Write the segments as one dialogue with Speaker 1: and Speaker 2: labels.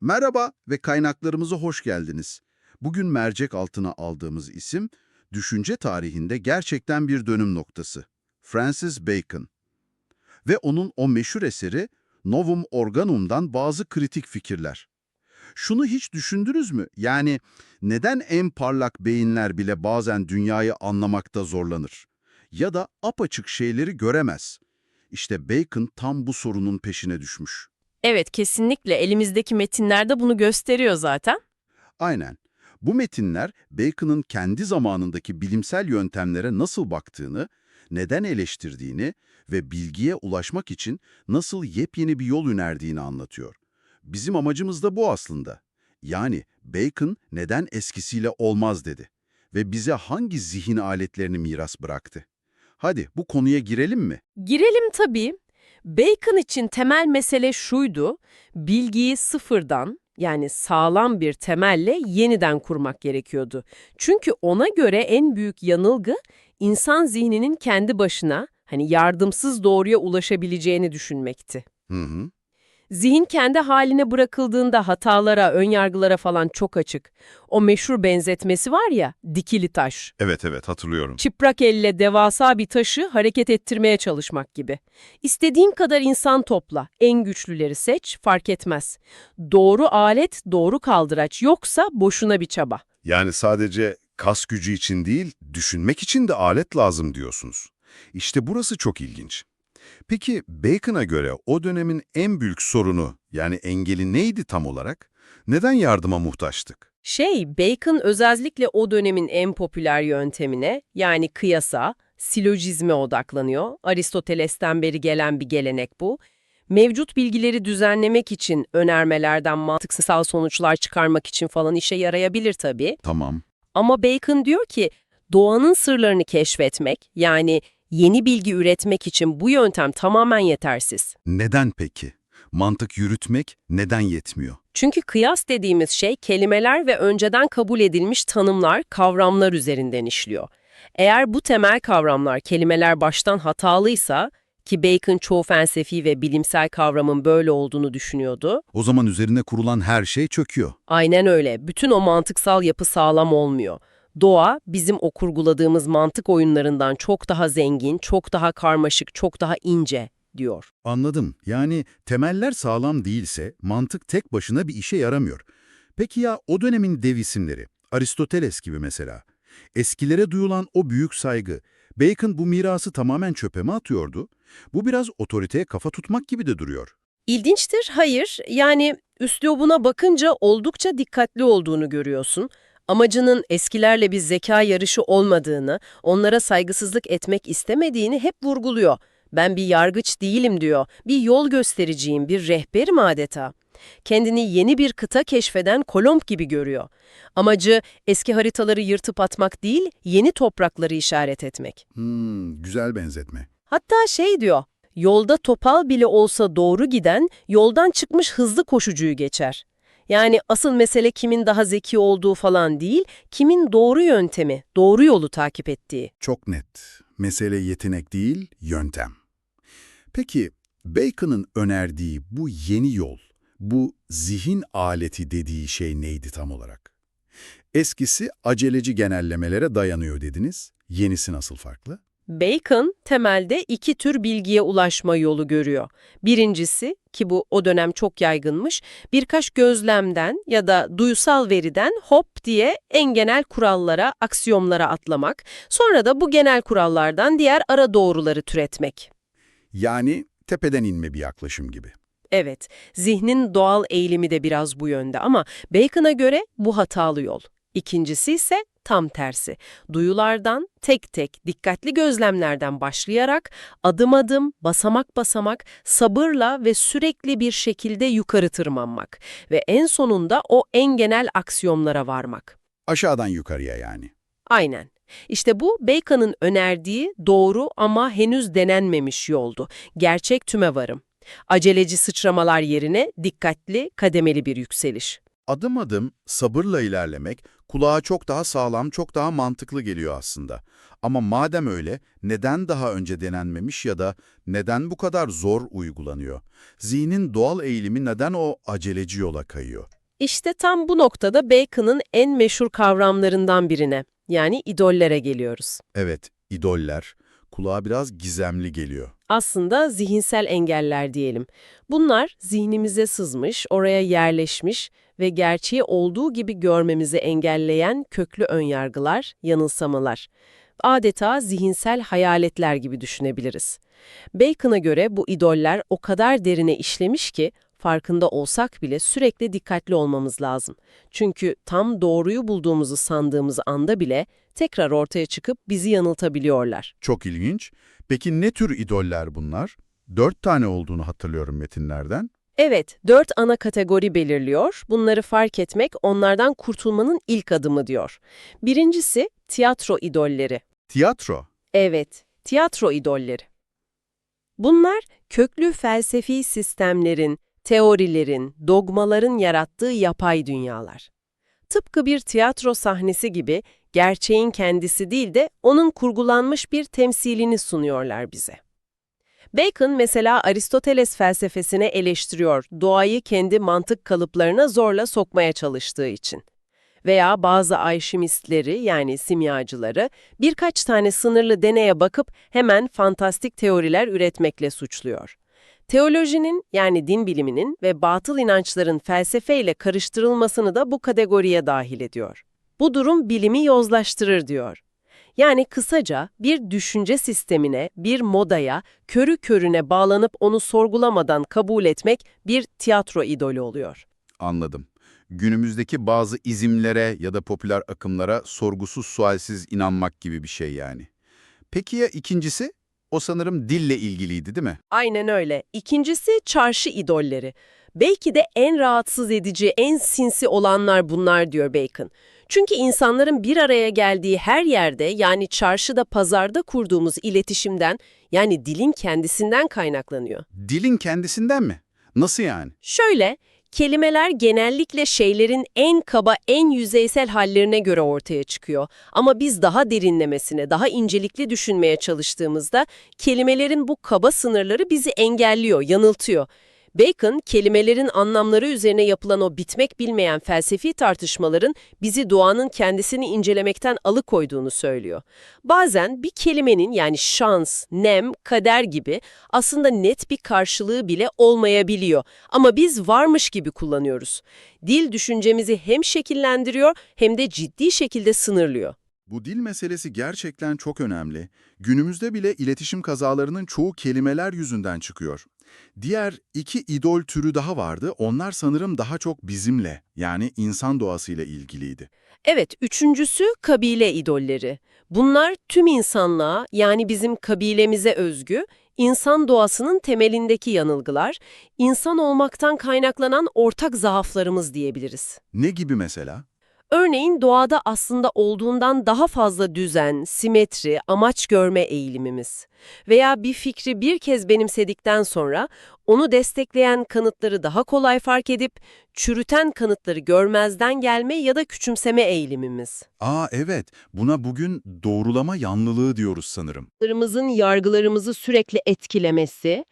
Speaker 1: Merhaba ve kaynaklarımıza hoş geldiniz. Bugün mercek altına aldığımız isim, düşünce tarihinde gerçekten bir dönüm noktası. Francis Bacon. Ve onun o meşhur eseri Novum Organum'dan bazı kritik fikirler. Şunu hiç düşündünüz mü? Yani neden en parlak beyinler bile bazen dünyayı anlamakta zorlanır? Ya da apaçık şeyleri göremez? İşte Bacon tam bu sorunun peşine düşmüş.
Speaker 2: Evet, kesinlikle elimizdeki metinlerde bunu gösteriyor zaten.
Speaker 1: Aynen. Bu metinler Bacon'ın kendi zamanındaki bilimsel yöntemlere nasıl baktığını, neden eleştirdiğini ve bilgiye ulaşmak için nasıl yepyeni bir yol önerdiğini anlatıyor. Bizim amacımız da bu aslında. Yani Bacon neden eskisiyle olmaz dedi ve bize hangi zihin aletlerini miras bıraktı. Hadi bu konuya girelim mi?
Speaker 2: Girelim tabii. Bacon için temel mesele şuydu, bilgiyi sıfırdan yani sağlam bir temelle yeniden kurmak gerekiyordu. Çünkü ona göre en büyük yanılgı insan zihninin kendi başına hani yardımsız doğruya ulaşabileceğini düşünmekti.
Speaker 1: Hı hı.
Speaker 2: Zihin kendi haline bırakıldığında hatalara, önyargılara falan çok açık. O meşhur benzetmesi var ya, dikili taş.
Speaker 1: Evet evet hatırlıyorum.
Speaker 2: Çıprak elle devasa bir taşı hareket ettirmeye çalışmak gibi. İstediğin kadar insan topla, en güçlüleri seç, fark etmez. Doğru alet, doğru kaldıraç yoksa boşuna bir çaba.
Speaker 3: Yani sadece kas gücü için değil, düşünmek için de alet lazım diyorsunuz. İşte burası çok ilginç. Peki Bacon'a göre o dönemin en büyük sorunu, yani engeli neydi tam olarak? Neden yardıma muhtaçtık?
Speaker 2: Şey, Bacon özellikle o dönemin en popüler yöntemine, yani kıyasa, silojizme odaklanıyor. Aristoteles'ten beri gelen bir gelenek bu. Mevcut bilgileri düzenlemek için önermelerden mantıksal sonuçlar çıkarmak için falan işe yarayabilir tabii.
Speaker 1: Tamam.
Speaker 2: Ama Bacon diyor ki doğanın sırlarını keşfetmek yani yeni bilgi üretmek için bu yöntem tamamen yetersiz.
Speaker 1: Neden peki? Mantık yürütmek neden yetmiyor?
Speaker 2: Çünkü kıyas dediğimiz şey kelimeler ve önceden kabul edilmiş tanımlar, kavramlar üzerinden işliyor. Eğer bu temel kavramlar, kelimeler baştan hatalıysa ki Bacon çoğu felsefi ve bilimsel kavramın böyle olduğunu düşünüyordu.
Speaker 1: O zaman üzerine kurulan her şey çöküyor.
Speaker 2: Aynen öyle. Bütün o mantıksal yapı sağlam olmuyor. Doğa, bizim o kurguladığımız mantık oyunlarından çok daha zengin, çok daha karmaşık, çok daha ince, diyor.
Speaker 1: Anladım. Yani temeller sağlam değilse mantık tek başına bir işe yaramıyor. Peki ya o dönemin dev isimleri, Aristoteles gibi mesela. Eskilere duyulan o büyük saygı, Bacon bu mirası tamamen çöpe mi atıyordu? Bu biraz otoriteye kafa tutmak gibi de duruyor.
Speaker 2: İlginçtir, hayır. Yani üslubuna bakınca oldukça dikkatli olduğunu görüyorsun. Amacının eskilerle bir zeka yarışı olmadığını, onlara saygısızlık etmek istemediğini hep vurguluyor. Ben bir yargıç değilim diyor, bir yol göstericiyim, bir rehberim adeta. Kendini yeni bir kıta keşfeden Kolomb gibi görüyor. Amacı eski haritaları yırtıp atmak değil, yeni toprakları işaret etmek.
Speaker 1: Hmm, güzel benzetme.
Speaker 2: Hatta şey diyor, yolda topal bile olsa doğru giden, yoldan çıkmış hızlı koşucuyu geçer. Yani asıl mesele kimin daha zeki olduğu falan değil, kimin doğru yöntemi, doğru yolu takip ettiği.
Speaker 1: Çok net. Mesele yetenek değil, yöntem. Peki, Bacon'ın önerdiği bu yeni yol, bu zihin aleti dediği şey neydi tam olarak? Eskisi aceleci genellemelere dayanıyor dediniz. Yenisi nasıl farklı?
Speaker 2: Bacon temelde iki tür bilgiye ulaşma yolu görüyor. Birincisi ki bu o dönem çok yaygınmış, birkaç gözlemden ya da duysal veriden hop diye en genel kurallara, aksiyomlara atlamak, sonra da bu genel kurallardan diğer ara doğruları türetmek.
Speaker 1: Yani tepeden inme bir yaklaşım gibi.
Speaker 2: Evet, zihnin doğal eğilimi de biraz bu yönde ama Bacon'a göre bu hatalı yol. İkincisi ise tam tersi. Duyulardan tek tek dikkatli gözlemlerden başlayarak adım adım, basamak basamak, sabırla ve sürekli bir şekilde yukarı tırmanmak ve en sonunda o en genel aksiyomlara varmak.
Speaker 1: Aşağıdan yukarıya yani.
Speaker 2: Aynen. İşte bu Bacon'ın önerdiği doğru ama henüz denenmemiş yoldu. Gerçek tüme varım. Aceleci sıçramalar yerine dikkatli, kademeli bir yükseliş.
Speaker 1: Adım adım sabırla ilerlemek kulağa çok daha sağlam, çok daha mantıklı geliyor aslında. Ama madem öyle, neden daha önce denenmemiş ya da neden bu kadar zor uygulanıyor? Zihnin doğal eğilimi neden o aceleci yola kayıyor?
Speaker 2: İşte tam bu noktada Bacon'ın en meşhur kavramlarından birine, yani idollere geliyoruz.
Speaker 1: Evet, idoller. Kulağa biraz gizemli geliyor.
Speaker 2: Aslında zihinsel engeller diyelim. Bunlar zihnimize sızmış, oraya yerleşmiş ve gerçeği olduğu gibi görmemizi engelleyen köklü önyargılar, yanılsamalar. Adeta zihinsel hayaletler gibi düşünebiliriz. Bacon'a göre bu idoller o kadar derine işlemiş ki farkında olsak bile sürekli dikkatli olmamız lazım. Çünkü tam doğruyu bulduğumuzu sandığımız anda bile tekrar ortaya çıkıp bizi yanıltabiliyorlar.
Speaker 1: Çok ilginç. Peki ne tür idoller bunlar? Dört tane olduğunu hatırlıyorum metinlerden.
Speaker 2: Evet, dört ana kategori belirliyor. Bunları fark etmek onlardan kurtulmanın ilk adımı diyor. Birincisi tiyatro idolleri.
Speaker 1: Tiyatro.
Speaker 2: Evet, tiyatro idolleri. Bunlar köklü felsefi sistemlerin, teorilerin, dogmaların yarattığı yapay dünyalar. Tıpkı bir tiyatro sahnesi gibi gerçeğin kendisi değil de onun kurgulanmış bir temsilini sunuyorlar bize. Bacon mesela Aristoteles felsefesine eleştiriyor doğayı kendi mantık kalıplarına zorla sokmaya çalıştığı için. Veya bazı alşimistleri yani simyacıları birkaç tane sınırlı deneye bakıp hemen fantastik teoriler üretmekle suçluyor. Teolojinin yani din biliminin ve batıl inançların felsefeyle karıştırılmasını da bu kategoriye dahil ediyor. Bu durum bilimi yozlaştırır diyor. Yani kısaca bir düşünce sistemine, bir modaya, körü körüne bağlanıp onu sorgulamadan kabul etmek bir tiyatro idolü oluyor.
Speaker 1: Anladım. Günümüzdeki bazı izimlere ya da popüler akımlara sorgusuz sualsiz inanmak gibi bir şey yani. Peki ya ikincisi? O sanırım dille ilgiliydi değil mi?
Speaker 2: Aynen öyle. İkincisi çarşı idolleri. Belki de en rahatsız edici, en sinsi olanlar bunlar diyor Bacon. Çünkü insanların bir araya geldiği her yerde yani çarşıda, pazarda kurduğumuz iletişimden yani dilin kendisinden kaynaklanıyor.
Speaker 1: Dilin kendisinden mi? Nasıl yani?
Speaker 2: Şöyle, kelimeler genellikle şeylerin en kaba, en yüzeysel hallerine göre ortaya çıkıyor. Ama biz daha derinlemesine, daha incelikli düşünmeye çalıştığımızda kelimelerin bu kaba sınırları bizi engelliyor, yanıltıyor. Bacon, kelimelerin anlamları üzerine yapılan o bitmek bilmeyen felsefi tartışmaların bizi doğanın kendisini incelemekten alıkoyduğunu söylüyor. Bazen bir kelimenin yani şans, nem, kader gibi aslında net bir karşılığı bile olmayabiliyor. Ama biz varmış gibi kullanıyoruz. Dil düşüncemizi hem şekillendiriyor hem de ciddi şekilde sınırlıyor.
Speaker 1: Bu dil meselesi gerçekten çok önemli. Günümüzde bile iletişim kazalarının çoğu kelimeler yüzünden çıkıyor. Diğer iki idol türü daha vardı. Onlar sanırım daha çok bizimle, yani insan doğasıyla ilgiliydi.
Speaker 2: Evet, üçüncüsü kabile idolleri. Bunlar tüm insanlığa yani bizim kabilemize özgü, insan doğasının temelindeki yanılgılar, insan olmaktan kaynaklanan ortak zaaflarımız diyebiliriz.
Speaker 1: Ne gibi mesela?
Speaker 2: Örneğin doğada aslında olduğundan daha fazla düzen, simetri, amaç görme eğilimimiz. Veya bir fikri bir kez benimsedikten sonra onu destekleyen kanıtları daha kolay fark edip çürüten kanıtları görmezden gelme ya da küçümseme eğilimimiz.
Speaker 1: Aa evet, buna bugün doğrulama yanlılığı diyoruz sanırım.
Speaker 2: Yargılarımızın yargılarımızı sürekli etkilemesi,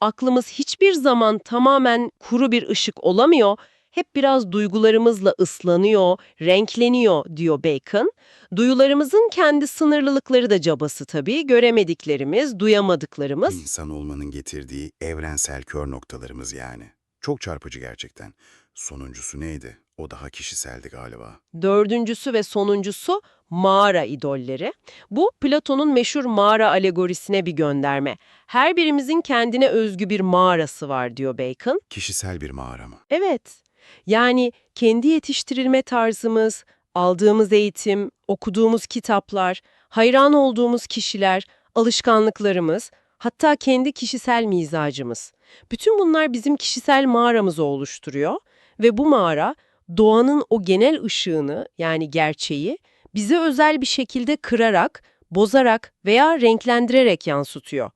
Speaker 2: aklımız hiçbir zaman tamamen kuru bir ışık olamıyor, hep biraz duygularımızla ıslanıyor, renkleniyor diyor Bacon. Duyularımızın kendi sınırlılıkları da cabası tabii, göremediklerimiz, duyamadıklarımız.
Speaker 4: İnsan olmanın getirdiği evrensel kör noktalarımız yani. Çok çarpıcı gerçekten. Sonuncusu neydi? O daha kişiseldi galiba.
Speaker 2: Dördüncüsü ve sonuncusu mağara idolleri. Bu Platon'un meşhur mağara alegorisine bir gönderme. Her birimizin kendine özgü bir mağarası var diyor Bacon.
Speaker 4: Kişisel bir mağara mı?
Speaker 2: Evet. Yani kendi yetiştirilme tarzımız, aldığımız eğitim, okuduğumuz kitaplar, hayran olduğumuz kişiler, alışkanlıklarımız, hatta kendi kişisel mizacımız. Bütün bunlar bizim kişisel mağaramızı oluşturuyor ve bu mağara doğanın o genel ışığını yani gerçeği bize özel bir şekilde kırarak, bozarak veya renklendirerek yansıtıyor.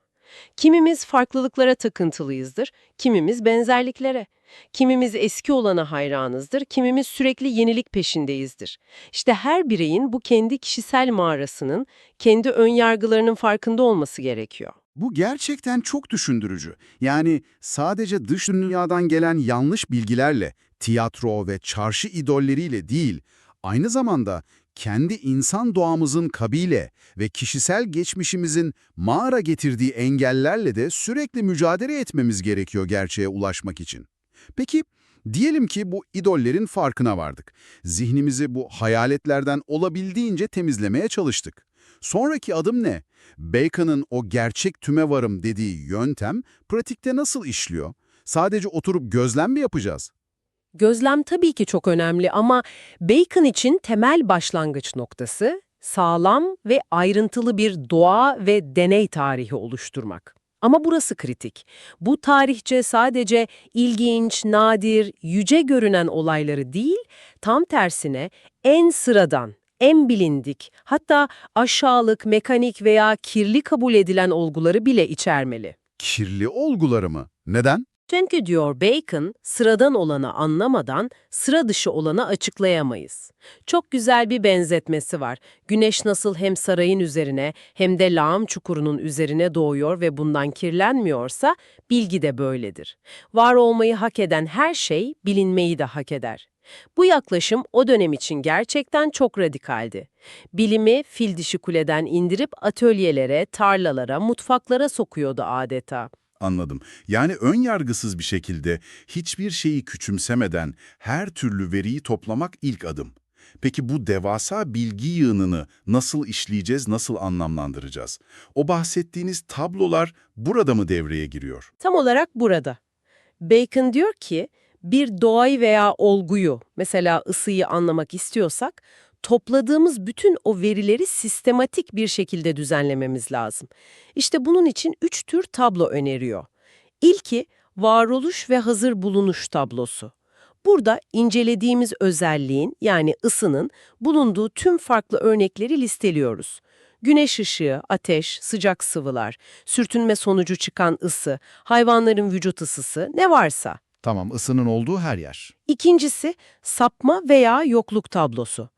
Speaker 2: Kimimiz farklılıklara takıntılıyızdır, kimimiz benzerliklere. Kimimiz eski olana hayranızdır, kimimiz sürekli yenilik peşindeyizdir. İşte her bireyin bu kendi kişisel mağarasının, kendi ön yargılarının farkında olması gerekiyor.
Speaker 1: Bu gerçekten çok düşündürücü. Yani sadece dış dünyadan gelen yanlış bilgilerle, tiyatro ve çarşı idolleriyle değil, aynı zamanda kendi insan doğamızın kabile ve kişisel geçmişimizin mağara getirdiği engellerle de sürekli mücadele etmemiz gerekiyor gerçeğe ulaşmak için. Peki, diyelim ki bu idollerin farkına vardık. Zihnimizi bu hayaletlerden olabildiğince temizlemeye çalıştık. Sonraki adım ne? Bacon'ın o gerçek tüme varım dediği yöntem pratikte nasıl işliyor? Sadece oturup gözlem mi yapacağız?
Speaker 2: Gözlem tabii ki çok önemli ama Bacon için temel başlangıç noktası sağlam ve ayrıntılı bir doğa ve deney tarihi oluşturmak. Ama burası kritik. Bu tarihçe sadece ilginç, nadir, yüce görünen olayları değil, tam tersine en sıradan, en bilindik, hatta aşağılık, mekanik veya kirli kabul edilen olguları bile içermeli.
Speaker 1: Kirli olguları mı? Neden?
Speaker 2: Çünkü diyor Bacon, sıradan olanı anlamadan sıra dışı olanı açıklayamayız. Çok güzel bir benzetmesi var. Güneş nasıl hem sarayın üzerine hem de lağım çukurunun üzerine doğuyor ve bundan kirlenmiyorsa bilgi de böyledir. Var olmayı hak eden her şey bilinmeyi de hak eder. Bu yaklaşım o dönem için gerçekten çok radikaldi. Bilimi fil dişi kuleden indirip atölyelere, tarlalara, mutfaklara sokuyordu adeta.
Speaker 1: Anladım. Yani ön yargısız bir şekilde hiçbir şeyi küçümsemeden her türlü veriyi toplamak ilk adım. Peki bu devasa bilgi yığınını nasıl işleyeceğiz, nasıl anlamlandıracağız? O bahsettiğiniz tablolar burada mı devreye giriyor?
Speaker 2: Tam olarak burada. Bacon diyor ki, bir doğayı veya olguyu, mesela ısıyı anlamak istiyorsak, topladığımız bütün o verileri sistematik bir şekilde düzenlememiz lazım. İşte bunun için üç tür tablo öneriyor. İlki, varoluş ve hazır bulunuş tablosu. Burada incelediğimiz özelliğin yani ısının bulunduğu tüm farklı örnekleri listeliyoruz. Güneş ışığı, ateş, sıcak sıvılar, sürtünme sonucu çıkan ısı, hayvanların vücut ısısı ne varsa.
Speaker 1: Tamam, ısının olduğu her yer.
Speaker 2: İkincisi sapma veya yokluk tablosu.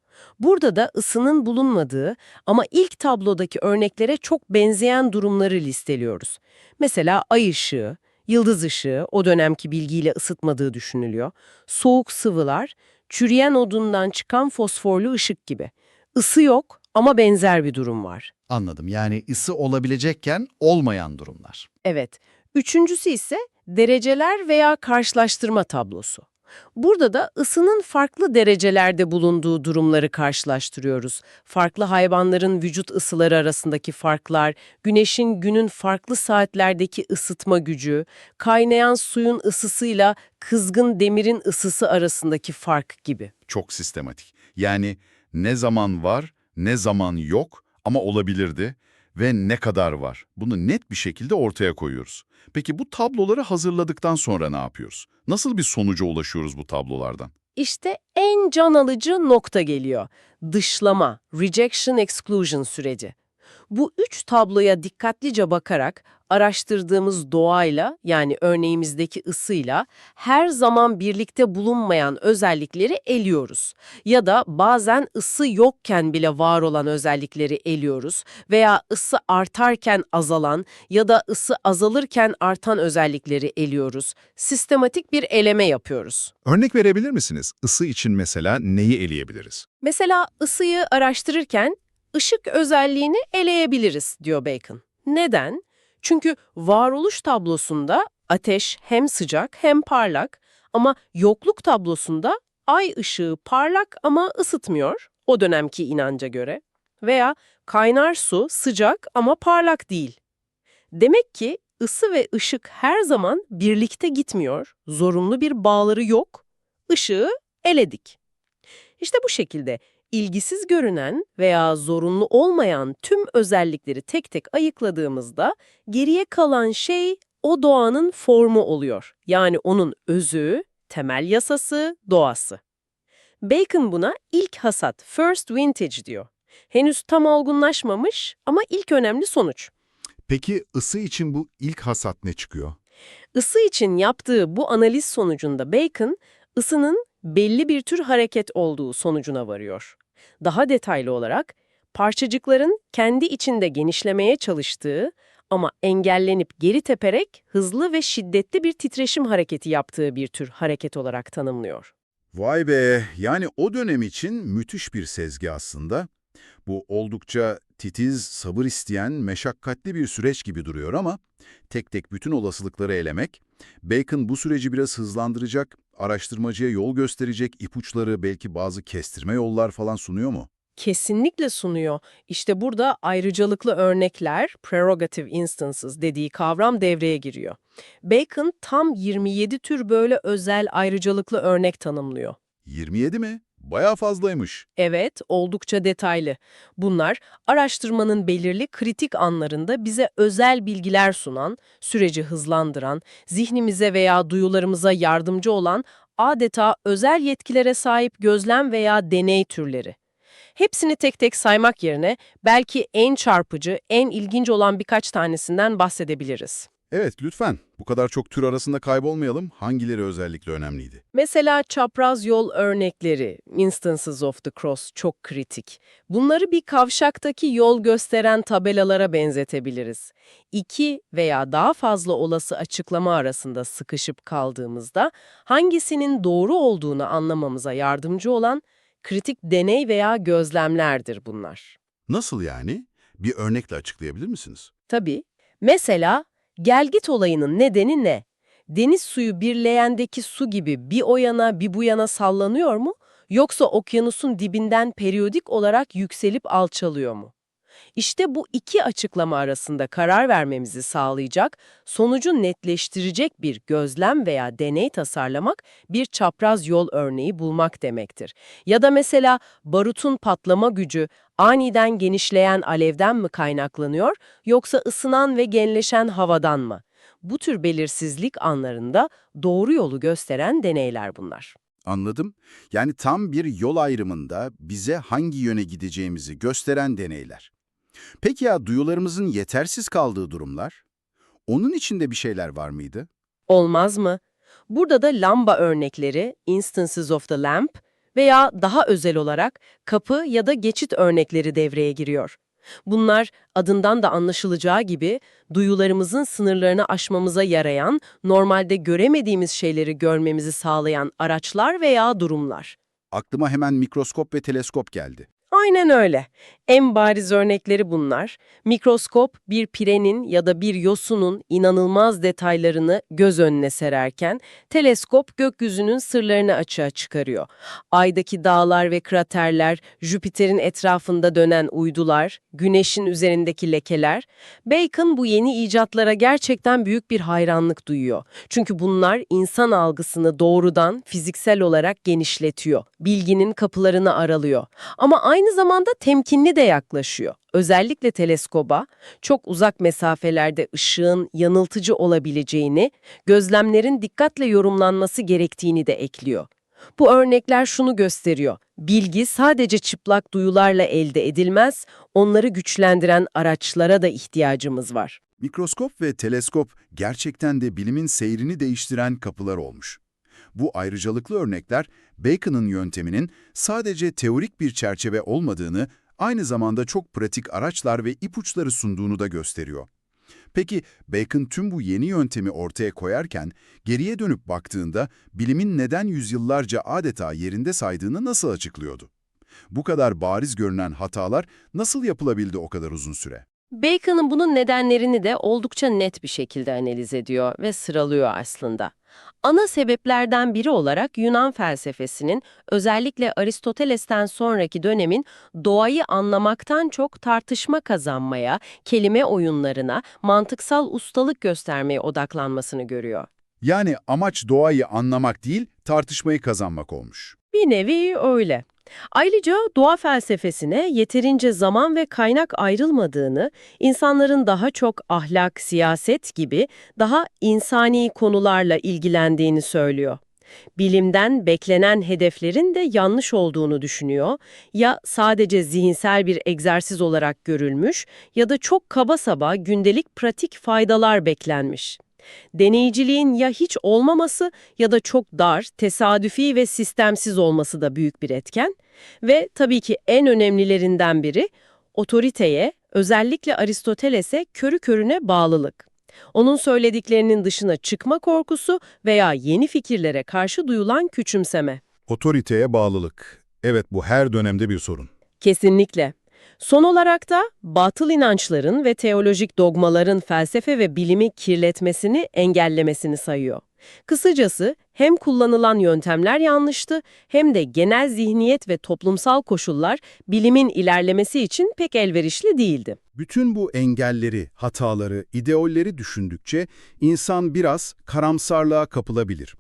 Speaker 2: Burada da ısının bulunmadığı ama ilk tablodaki örneklere çok benzeyen durumları listeliyoruz. Mesela ay ışığı, yıldız ışığı o dönemki bilgiyle ısıtmadığı düşünülüyor. Soğuk sıvılar, çürüyen odundan çıkan fosforlu ışık gibi. Isı yok ama benzer bir durum var.
Speaker 5: Anladım. Yani ısı olabilecekken olmayan durumlar.
Speaker 2: Evet. Üçüncüsü ise dereceler veya karşılaştırma tablosu. Burada da ısının farklı derecelerde bulunduğu durumları karşılaştırıyoruz. Farklı hayvanların vücut ısıları arasındaki farklar, güneşin günün farklı saatlerdeki ısıtma gücü, kaynayan suyun ısısıyla kızgın demirin ısısı arasındaki fark gibi.
Speaker 1: Çok sistematik. Yani ne zaman var, ne zaman yok ama olabilirdi ve ne kadar var. Bunu net bir şekilde ortaya koyuyoruz. Peki bu tabloları hazırladıktan sonra ne yapıyoruz? Nasıl bir sonuca ulaşıyoruz bu tablolardan?
Speaker 2: İşte en can alıcı nokta geliyor. Dışlama, rejection exclusion süreci. Bu üç tabloya dikkatlice bakarak araştırdığımız doğayla yani örneğimizdeki ısıyla her zaman birlikte bulunmayan özellikleri eliyoruz. Ya da bazen ısı yokken bile var olan özellikleri eliyoruz veya ısı artarken azalan ya da ısı azalırken artan özellikleri eliyoruz. Sistematik bir eleme yapıyoruz.
Speaker 6: Örnek verebilir misiniz? Isı için mesela neyi eleyebiliriz?
Speaker 2: Mesela ısıyı araştırırken ışık özelliğini eleyebiliriz diyor Bacon. Neden? Çünkü varoluş tablosunda ateş hem sıcak hem parlak ama yokluk tablosunda ay ışığı parlak ama ısıtmıyor o dönemki inanca göre veya kaynar su sıcak ama parlak değil. Demek ki ısı ve ışık her zaman birlikte gitmiyor, zorunlu bir bağları yok, ışığı eledik. İşte bu şekilde ilgisiz görünen veya zorunlu olmayan tüm özellikleri tek tek ayıkladığımızda geriye kalan şey o doğanın formu oluyor. Yani onun özü, temel yasası, doğası. Bacon buna ilk hasat, first vintage diyor. Henüz tam olgunlaşmamış ama ilk önemli sonuç.
Speaker 6: Peki ısı için bu ilk hasat ne çıkıyor?
Speaker 2: Isı için yaptığı bu analiz sonucunda Bacon, ısının belli bir tür hareket olduğu sonucuna varıyor. Daha detaylı olarak, parçacıkların kendi içinde genişlemeye çalıştığı ama engellenip geri teperek hızlı ve şiddetli bir titreşim hareketi yaptığı bir tür hareket olarak tanımlıyor.
Speaker 1: Vay be, yani o dönem için müthiş bir sezgi aslında. Bu oldukça titiz, sabır isteyen, meşakkatli bir süreç gibi duruyor ama tek tek bütün olasılıkları elemek, Bacon bu süreci biraz hızlandıracak, araştırmacıya yol gösterecek ipuçları, belki bazı kestirme yollar falan sunuyor mu?
Speaker 2: Kesinlikle sunuyor. İşte burada ayrıcalıklı örnekler, prerogative instances dediği kavram devreye giriyor. Bacon tam 27 tür böyle özel ayrıcalıklı örnek tanımlıyor.
Speaker 1: 27 mi? Bayağı fazlaymış.
Speaker 2: Evet, oldukça detaylı. Bunlar, araştırmanın belirli kritik anlarında bize özel bilgiler sunan, süreci hızlandıran, zihnimize veya duyularımıza yardımcı olan adeta özel yetkilere sahip gözlem veya deney türleri. Hepsini tek tek saymak yerine belki en çarpıcı, en ilginç olan birkaç tanesinden bahsedebiliriz.
Speaker 1: Evet, lütfen. Bu kadar çok tür arasında kaybolmayalım. Hangileri özellikle önemliydi?
Speaker 2: Mesela çapraz yol örnekleri, instances of the cross çok kritik. Bunları bir kavşaktaki yol gösteren tabelalara benzetebiliriz. İki veya daha fazla olası açıklama arasında sıkışıp kaldığımızda hangisinin doğru olduğunu anlamamıza yardımcı olan kritik deney veya gözlemlerdir bunlar.
Speaker 1: Nasıl yani? Bir örnekle açıklayabilir misiniz?
Speaker 2: Tabii. Mesela gelgit olayının nedeni ne? Deniz suyu bir leğendeki su gibi bir o yana bir bu yana sallanıyor mu? Yoksa okyanusun dibinden periyodik olarak yükselip alçalıyor mu? İşte bu iki açıklama arasında karar vermemizi sağlayacak, sonucu netleştirecek bir gözlem veya deney tasarlamak bir çapraz yol örneği bulmak demektir. Ya da mesela barutun patlama gücü aniden genişleyen alevden mi kaynaklanıyor yoksa ısınan ve genleşen havadan mı? Bu tür belirsizlik anlarında doğru yolu gösteren deneyler bunlar.
Speaker 1: Anladım. Yani tam bir yol ayrımında bize hangi yöne gideceğimizi gösteren deneyler. Peki ya duyularımızın yetersiz kaldığı durumlar? Onun içinde bir şeyler var mıydı?
Speaker 2: Olmaz mı? Burada da lamba örnekleri, instances of the lamp veya daha özel olarak kapı ya da geçit örnekleri devreye giriyor. Bunlar adından da anlaşılacağı gibi duyularımızın sınırlarını aşmamıza yarayan, normalde göremediğimiz şeyleri görmemizi sağlayan araçlar veya durumlar.
Speaker 1: Aklıma hemen mikroskop ve teleskop geldi.
Speaker 2: Aynen öyle. En bariz örnekleri bunlar. Mikroskop bir pirenin ya da bir yosunun inanılmaz detaylarını göz önüne sererken, teleskop gökyüzünün sırlarını açığa çıkarıyor. Aydaki dağlar ve kraterler, Jüpiter'in etrafında dönen uydular, güneşin üzerindeki lekeler. Bacon bu yeni icatlara gerçekten büyük bir hayranlık duyuyor. Çünkü bunlar insan algısını doğrudan fiziksel olarak genişletiyor. Bilginin kapılarını aralıyor. Ama aynı zamanda temkinli de yaklaşıyor. Özellikle teleskoba çok uzak mesafelerde ışığın yanıltıcı olabileceğini, gözlemlerin dikkatle yorumlanması gerektiğini de ekliyor. Bu örnekler şunu gösteriyor. Bilgi sadece çıplak duyularla elde edilmez, onları güçlendiren araçlara da ihtiyacımız var.
Speaker 1: Mikroskop ve teleskop gerçekten de bilimin seyrini değiştiren kapılar olmuş. Bu ayrıcalıklı örnekler Bacon'ın yönteminin sadece teorik bir çerçeve olmadığını, aynı zamanda çok pratik araçlar ve ipuçları sunduğunu da gösteriyor. Peki Bacon tüm bu yeni yöntemi ortaya koyarken geriye dönüp baktığında bilimin neden yüzyıllarca adeta yerinde saydığını nasıl açıklıyordu? Bu kadar bariz görünen hatalar nasıl yapılabildi o kadar uzun süre?
Speaker 2: Bacon'ın bunun nedenlerini de oldukça net bir şekilde analiz ediyor ve sıralıyor aslında. Ana sebeplerden biri olarak Yunan felsefesinin özellikle Aristoteles'ten sonraki dönemin doğayı anlamaktan çok tartışma kazanmaya, kelime oyunlarına, mantıksal ustalık göstermeye odaklanmasını görüyor.
Speaker 1: Yani amaç doğayı anlamak değil, tartışmayı kazanmak olmuş.
Speaker 2: Bir nevi öyle. Ayrıca doğa felsefesine yeterince zaman ve kaynak ayrılmadığını, insanların daha çok ahlak, siyaset gibi daha insani konularla ilgilendiğini söylüyor. Bilimden beklenen hedeflerin de yanlış olduğunu düşünüyor, ya sadece zihinsel bir egzersiz olarak görülmüş ya da çok kaba saba gündelik pratik faydalar beklenmiş. Deneyiciliğin ya hiç olmaması ya da çok dar, tesadüfi ve sistemsiz olması da büyük bir etken. Ve tabii ki en önemlilerinden biri otoriteye, özellikle Aristoteles'e körü körüne bağlılık. Onun söylediklerinin dışına çıkma korkusu veya yeni fikirlere karşı duyulan küçümseme.
Speaker 6: Otoriteye bağlılık. Evet bu her dönemde bir sorun.
Speaker 2: Kesinlikle. Son olarak da batıl inançların ve teolojik dogmaların felsefe ve bilimi kirletmesini engellemesini sayıyor. Kısacası hem kullanılan yöntemler yanlıştı hem de genel zihniyet ve toplumsal koşullar bilimin ilerlemesi için pek elverişli değildi.
Speaker 1: Bütün bu engelleri, hataları, ideolleri düşündükçe insan biraz karamsarlığa kapılabilir.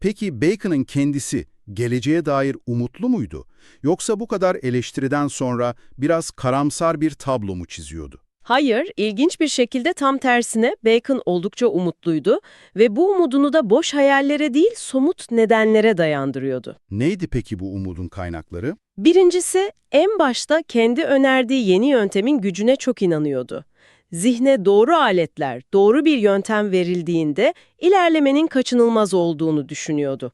Speaker 1: Peki Bacon'ın kendisi geleceğe dair umutlu muydu? Yoksa bu kadar eleştiriden sonra biraz karamsar bir tablo mu çiziyordu?
Speaker 2: Hayır, ilginç bir şekilde tam tersine Bacon oldukça umutluydu ve bu umudunu da boş hayallere değil somut nedenlere dayandırıyordu.
Speaker 1: Neydi peki bu umudun kaynakları?
Speaker 2: Birincisi, en başta kendi önerdiği yeni yöntemin gücüne çok inanıyordu. Zihne doğru aletler, doğru bir yöntem verildiğinde ilerlemenin kaçınılmaz olduğunu düşünüyordu.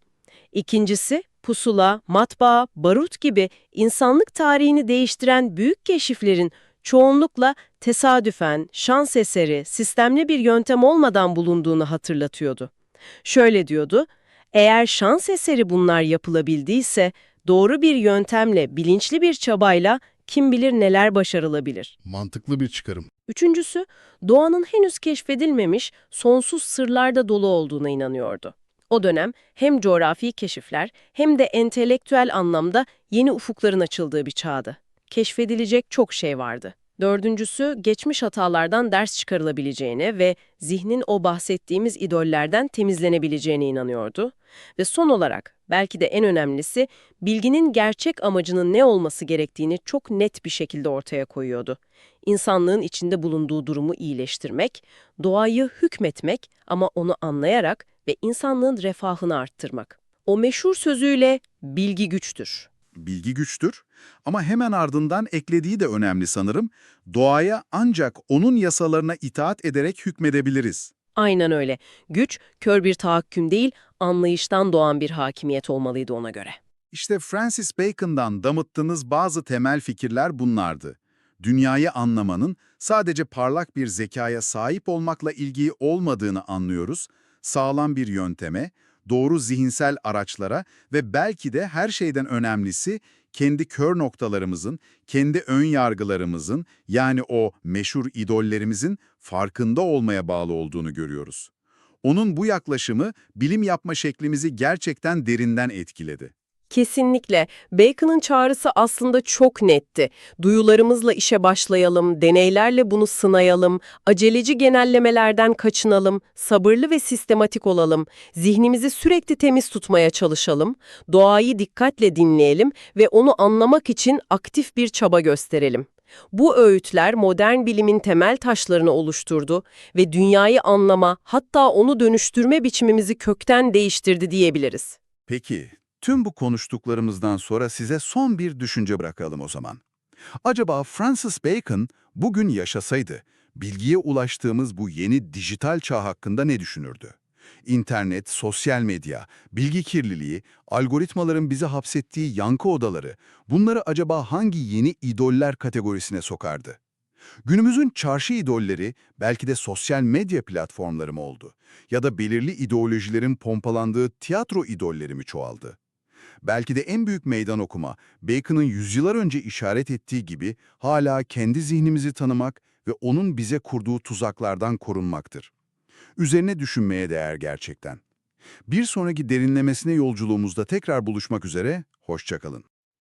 Speaker 2: İkincisi, pusula, matbaa, barut gibi insanlık tarihini değiştiren büyük keşiflerin çoğunlukla tesadüfen, şans eseri, sistemli bir yöntem olmadan bulunduğunu hatırlatıyordu. Şöyle diyordu, eğer şans eseri bunlar yapılabildiyse, doğru bir yöntemle, bilinçli bir çabayla kim bilir neler başarılabilir.
Speaker 1: Mantıklı bir çıkarım.
Speaker 2: Üçüncüsü, doğanın henüz keşfedilmemiş, sonsuz sırlarda dolu olduğuna inanıyordu. O dönem hem coğrafi keşifler hem de entelektüel anlamda yeni ufukların açıldığı bir çağdı. Keşfedilecek çok şey vardı. Dördüncüsü, geçmiş hatalardan ders çıkarılabileceğine ve zihnin o bahsettiğimiz idollerden temizlenebileceğine inanıyordu. Ve son olarak, belki de en önemlisi, bilginin gerçek amacının ne olması gerektiğini çok net bir şekilde ortaya koyuyordu. İnsanlığın içinde bulunduğu durumu iyileştirmek, doğayı hükmetmek ama onu anlayarak ve insanlığın refahını arttırmak. O meşhur sözüyle bilgi güçtür.
Speaker 1: Bilgi güçtür ama hemen ardından eklediği de önemli sanırım. Doğaya ancak onun yasalarına itaat ederek hükmedebiliriz.
Speaker 2: Aynen öyle. Güç, kör bir tahakküm değil, anlayıştan doğan bir hakimiyet olmalıydı ona göre.
Speaker 1: İşte Francis Bacon'dan damıttığınız bazı temel fikirler bunlardı. Dünyayı anlamanın sadece parlak bir zekaya sahip olmakla ilgili olmadığını anlıyoruz, sağlam bir yönteme, doğru zihinsel araçlara ve belki de her şeyden önemlisi kendi kör noktalarımızın, kendi ön yargılarımızın yani o meşhur idollerimizin farkında olmaya bağlı olduğunu görüyoruz. Onun bu yaklaşımı bilim yapma şeklimizi gerçekten derinden etkiledi.
Speaker 2: Kesinlikle. Bacon'ın çağrısı aslında çok netti. Duyularımızla işe başlayalım, deneylerle bunu sınayalım, aceleci genellemelerden kaçınalım, sabırlı ve sistematik olalım, zihnimizi sürekli temiz tutmaya çalışalım, doğayı dikkatle dinleyelim ve onu anlamak için aktif bir çaba gösterelim. Bu öğütler modern bilimin temel taşlarını oluşturdu ve dünyayı anlama, hatta onu dönüştürme biçimimizi kökten değiştirdi diyebiliriz.
Speaker 7: Peki, tüm bu konuştuklarımızdan sonra size son bir düşünce bırakalım o zaman. Acaba Francis Bacon bugün yaşasaydı, bilgiye ulaştığımız bu yeni dijital çağ hakkında ne düşünürdü? İnternet, sosyal medya, bilgi kirliliği, algoritmaların bizi hapsettiği yankı odaları, bunları acaba hangi yeni idoller kategorisine sokardı? Günümüzün çarşı idolleri belki de sosyal medya platformları mı oldu? Ya da belirli ideolojilerin pompalandığı tiyatro idolleri mi çoğaldı? Belki de en büyük meydan okuma, Bacon'ın yüzyıllar önce işaret ettiği gibi hala kendi zihnimizi tanımak ve onun bize kurduğu tuzaklardan korunmaktır. Üzerine düşünmeye değer gerçekten. Bir sonraki derinlemesine yolculuğumuzda tekrar buluşmak üzere, hoşçakalın.